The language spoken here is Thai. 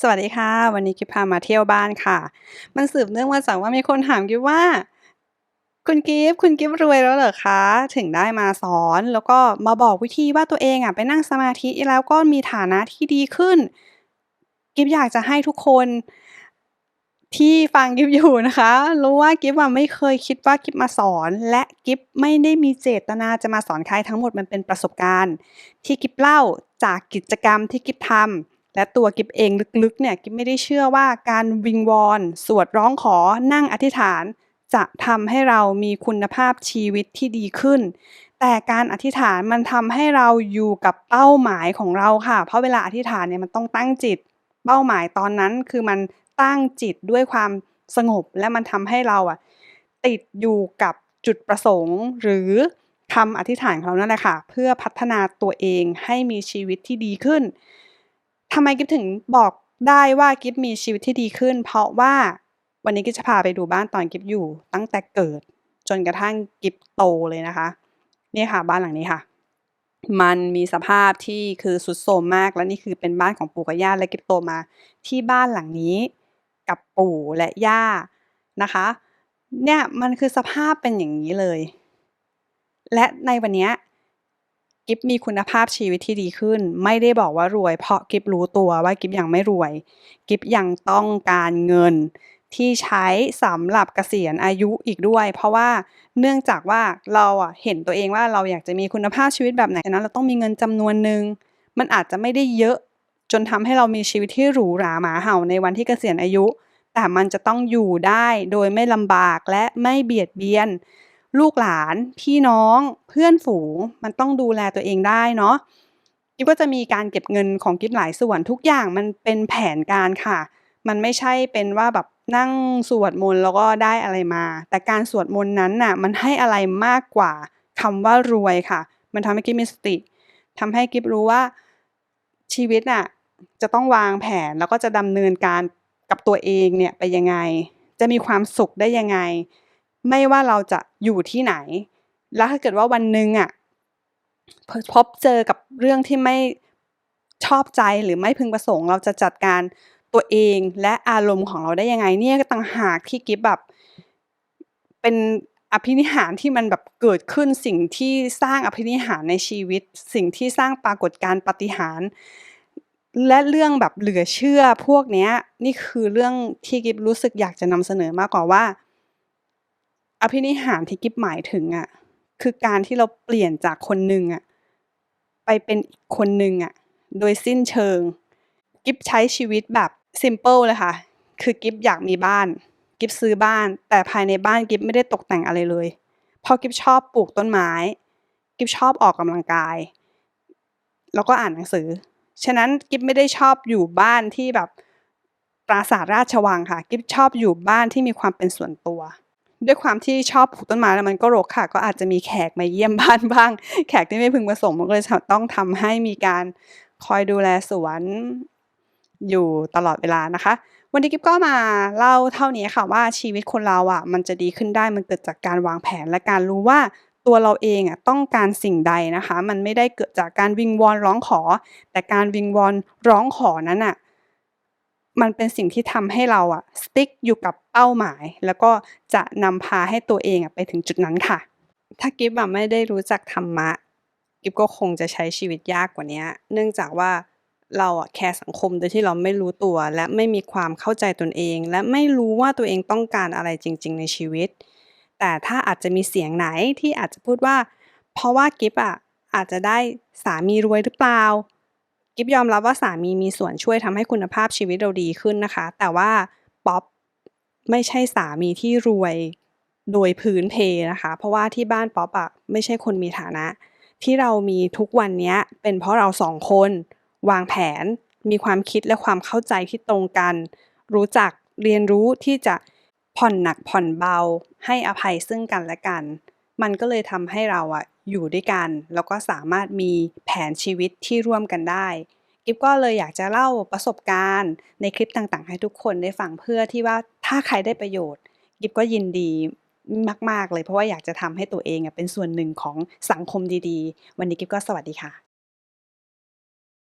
สวัสดีค่ะ วันนี้กิ๊บพามาเที่ยวบ้านค่ะ มันสืบเนื่องมาจากว่ามีคนถามกิ๊บว่า คุณกิฟคุณกิฟรวยแล้วเหรอคะ ถึงได้มาสอนแล้วก็มาบอกวิธีว่าตัวเองอะไปนั่งสมาธิแล้วก็มีฐานะที่ดีขึ้น กิ๊บอยากจะให้ทุกคนที่ฟังกิ๊บอยู่นะคะ รู้ว่ากิ๊บอะไม่เคยคิดว่ากิ๊บมาสอน และกิ๊บไม่ได้มีเจตนาจะมาสอนใครทั้งหมดมันเป็นประสบการณ์ ที่กิ๊บเล่าจากกิจกรรมที่กิ๊บทำ และตัวกิ๊บเองลึกๆเนี่ยกิ๊บไม่ได้เชื่อว่าการวิงวอนสวดร้องขอนั่งอธิษฐาน จะทำให้เรามีคุณภาพชีวิตที่ดีขึ้น แต่การอธิษฐานมันทำให้เราอยู่กับเป้าหมายของเราค่ะ เพราะเวลาอธิษฐานเนี่ยมันต้องตั้งจิต เป้าหมายตอนนั้นคือมันตั้งจิตด้วยความสงบและมันทำให้เราอะติดอยู่กับจุดประสงค์ หรือคำอธิษฐานของเรานั่นแหละค่ะ เพื่อพัฒนาตัวเองให้มีชีวิตที่ดีขึ้น ทำไมกิ๊บถึงบอกได้ว่ากิ๊บมีชีวิตที่ดีขึ้น เพราะว่าวันนี้กิ๊บจะพาไปดูบ้านตอนกิ๊บอยู่ ตั้งแต่เกิดจนกระทั่งกิ๊บโตเลยนะคะนี่ค่ะบ้านหลังนี้ค่ะ มันมีสภาพที่คือทรุดโทรมมากและนี่คือเป็นบ้านของปู่กับย่าและกิ๊บโตมา ที่บ้านหลังนี้กับปู่และย่านะคะ เนี่ยมันคือสภาพเป็นอย่างนี้เลย และในวันนี้ กิ๊บมีคุณภาพชีวิตที่ดีขึ้น ไม่ได้บอกว่ารวย เพราะกิ๊บรู้ตัวว่ากิ๊บยังไม่รวย กิ๊บยังต้องการเงินที่ใช้สำหรับเกษียณอายุอีกด้วย เพราะว่าเนื่องจากว่าเราอะเห็นตัวเองว่าเราอยากจะมีคุณภาพชีวิตแบบไหนฉะนั้นเราต้องมีเงินจำนวนหนึ่งมันอาจจะไม่ได้เยอะจนทำให้เรามีชีวิตที่หรูหราหมาเห่าในวันที่เกษียณอายุ แต่มันจะต้องอยู่ได้โดยไม่ลำบากและไม่เบียดเบียน ลูกหลาน พี่น้อง เพื่อนฝูง มันต้องดูแลตัวเองได้เนาะกิ๊บก็จะมีการเก็บเงินของกิ๊บหลายส่วนทุกอย่างมันเป็นแผนการค่ะ มันไม่ใช่เป็นว่าแบบนั่งสวดมนต์แล้วก็ได้อะไรมา แต่การสวดมนต์นั้นน่ะมันให้อะไรมากกว่าคำว่ารวยค่ะ มันทำให้กิ๊บมีสติทำให้กิ๊บรู้ว่าชีวิตน่ะจะต้องวางแผนแล้วก็จะดำเนินการกับตัวเองเนี่ยไปยังไง จะมีความสุขได้ยังไง ไม่ว่าเราจะอยู่ที่ไหน แล้วถ้าเกิดว่าวันหนึ่งอะพพบเจอกับเรื่องที่ไม่ชอบใจหรือไม่พึงประสงค์ เราจะจัดการตัวเองและอารมณ์ของเราได้ยังไง เนี่ยก็ต่างหากที่กิ๊บแบบ เป็นอภินิหารที่มันแบบเกิดขึ้นสิ่งที่สร้างอภินิหารในชีวิต สิ่งที่สร้างปรากฏการณ์ปฏิหาร และเรื่องแบบเหลือเชื่อพวกเนี้ย นี่คือเรื่องที่กิ๊บรู้สึกอยากจะนำเสนอมากกว่าว่า ภินิหารที่กิ๊บหมายถึงอะคือการที่เราเปลี่ยนจากคนหนึ่งอะไปเป็นอีกคนหนึ่งอะโดยสิ้นเชิง กิ๊บใช้ชีวิตแบบซิมเพิลเลยค่ะ คือกิ๊บอยากมีบ้าน กิ๊บซื้อบ้าน แต่ภายในบ้านกิ๊บไม่ได้ตกแต่งอะไรเลยเพราะกิ๊บชอบปลูกต้นไม้ กิ๊บชอบออกกำลังกาย แล้วก็อ่านหนังสือ ฉะนั้นกิ๊บไม่ได้ชอบอยู่บ้านที่แบบปราสาทราชวังค่ะ กิ๊บชอบอยู่บ้านที่มีความเป็นส่วนตัว ด้วยความที่ชอบปลูกต้นไม้แล้วมันก็รกค่ะ ก็อาจจะมีแขกมาเยี่ยมบ้านบ้าง แขกที่ไม่พึงประสงค์มันก็เลยต้องทำให้มีการคอยดูแลสวนอยู่ตลอดเวลานะคะ วันนี้กิ๊บก็มาเล่าเท่านี้ค่ะว่าชีวิตคนเราอะมันจะดีขึ้นได้มันเกิดจากการวางแผนและการรู้ว่าตัวเราเองอะต้องการสิ่งใดนะคะ มันไม่ได้เกิดจากการวิงวอนร้องขอ แต่การวิงวอนร้องขอนั้นน่ะ มันเป็นสิ่งที่ทำให้เราอะ stick อยู่กับเป้าหมาย แล้วก็จะนำพาให้ตัวเองอะไปถึงจุดนั้นค่ะ ถ้ากิ๊บอะไม่ได้รู้จักธรรมะ กิ๊บก็คงจะใช้ชีวิตยากกว่านี้ เนื่องจากว่าเราอะแคร์สังคมโดยที่เราไม่รู้ตัว และไม่มีความเข้าใจตนเอง และไม่รู้ว่าตัวเองต้องการอะไรจริง ๆ ในชีวิต แต่ถ้าอาจจะมีเสียงไหนที่อาจจะพูดว่า เพราะว่ากิ๊บอะอาจจะได้สามีรวยหรือเปล่า กิ๊บยอมรับว่าสามีมีส่วนช่วยทำให้คุณภาพชีวิตเราดีขึ้นนะคะ แต่ว่าป๊อปไม่ใช่สามีที่รวยโดยพื้นเพนะคะ เพราะว่าที่บ้านป๊อปอะไม่ใช่คนมีฐานะ ที่เรามีทุกวันนี้เป็นเพราะเรา2คนวางแผน มีความคิดและความเข้าใจที่ตรงกัน รู้จักเรียนรู้ที่จะผ่อนหนักผ่อนเบา ให้อภัยซึ่งกันและกัน มันก็เลยทำให้เราอะ อยู่ด้วยกัน แล้วก็สามารถมีแผนชีวิตที่ร่วมกันได้กิฟก็เลยอยากจะเล่าประสบการณ์ในคลิปต่างๆ ให้ทุกคนได้ฟังเพื่อที่ว่าถ้าใครได้ประโยชน์กิฟก็ยินดีมาก ๆ เลยเพราะว่าอยากจะทำให้ตัวเองเป็นส่วนหนึ่งของสังคมดีๆ วันนี้กิฟก็สวัสดีค่ะ